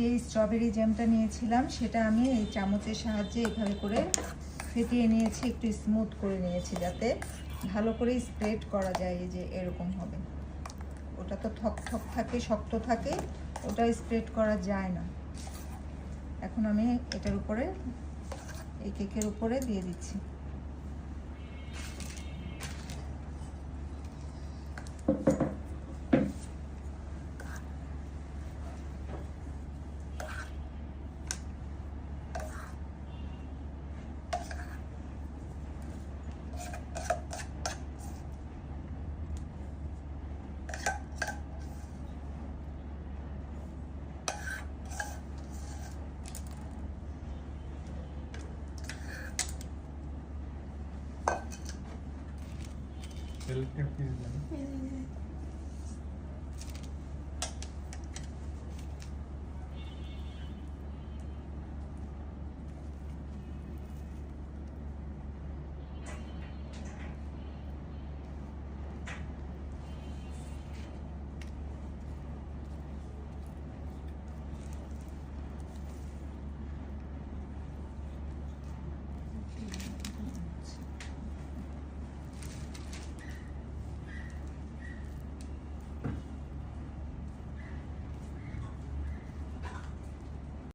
যে স্ট্রবেরি জ্যামটা নিয়েছিলাম, সেটা আমি এই চামচের সাহায্যে এভাবে করে ফেটিয়ে নিয়েছি, একটু স্মুথ করে নিয়েছি যাতে ভালো করে স্প্রেড করা যায় যে এরকম হবে। ওটা তো ঠক ঠক থাকে, শক্ত থাকে, ওটা স্প্রেড করা যায় না। এখন আমি এটার উপরে, এই কেকের উপরে দিয়ে দিচ্ছি। Self-refusal.